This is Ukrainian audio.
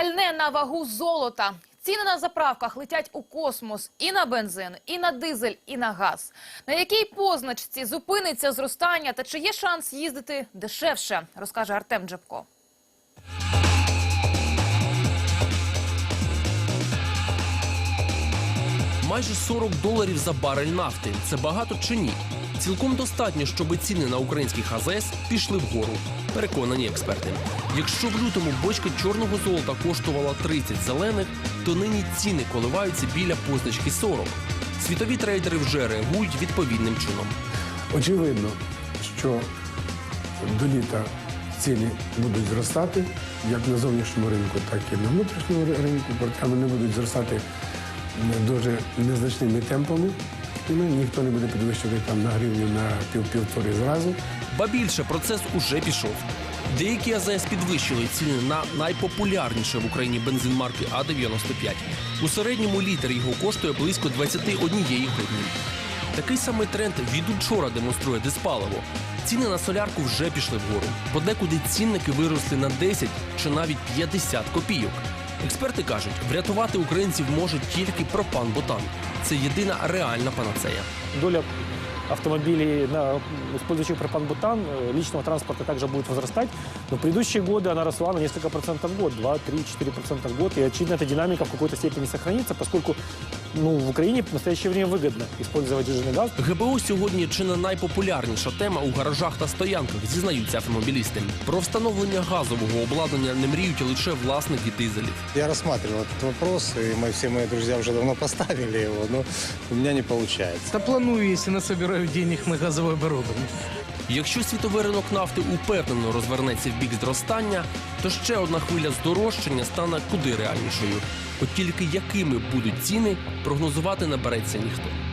Пальне на вагу золота. Ціни на заправках летять у космос і на бензин, і на дизель, і на газ. На якій позначці зупиниться зростання та чи є шанс їздити дешевше, розкаже Артем Джепко. Майже 40 доларів за барель нафти. Це багато чи ні? Цілком достатньо, щоб ціни на українських АЗС пішли вгору. Переконані експерти. Якщо в лютому бочка чорного золота коштувала 30 зелених, то нині ціни коливаються біля позначки 40. Світові трейдери вже реагують відповідним чином. Очевидно, що до літа ціни будуть зростати як на зовнішньому ринку, так і на внутрішньому ринку, проте вони будуть зростати дуже незначними темпами. Ну, ніхто не буде підвищувати там на гривню на пів-півтори зразу. Ба більше процес уже пішов. Деякі АЗС підвищили ціни на найпопулярніше в Україні бензин марки А95. У середньому літр його коштує близько 21 гривні. Такий самий тренд від учора демонструє диспаливо. Ціни на солярку вже пішли вгору. Подекуди цінники виросли на 10 чи навіть 50 копійок. Експерти кажуть, врятувати українців може тільки пропан-бутан. Це єдина реальна панацея. доля автомобилей, на, использующих пропан-бутан, э, личного транспорта также будет возрастать. Но в предыдущие годы она росла на несколько процентов в год, 2, 3, 4 процента в год. И, очевидно, эта динамика в какой-то степени сохранится, поскольку ну, в Украине в настоящее время выгодно использовать жиженый газ. ГБО сьогодні чи не найпопулярніша тема у гаражах та стоянках, зізнаються автомобілісти. Про встановлення газового обладнання не мріють лише власники дизелів. Я рассматривал этот вопрос, и мы, все мои друзья уже давно поставили его, но у меня не получается. Да планую, если насобираю денег на газовое оборудование. Якщо світовий ринок нафти упевнено розвернеться в бік зростання, то ще одна хвиля здорожчання стане куди реальнішою. От тільки якими будуть ціни, прогнозувати не береться ніхто.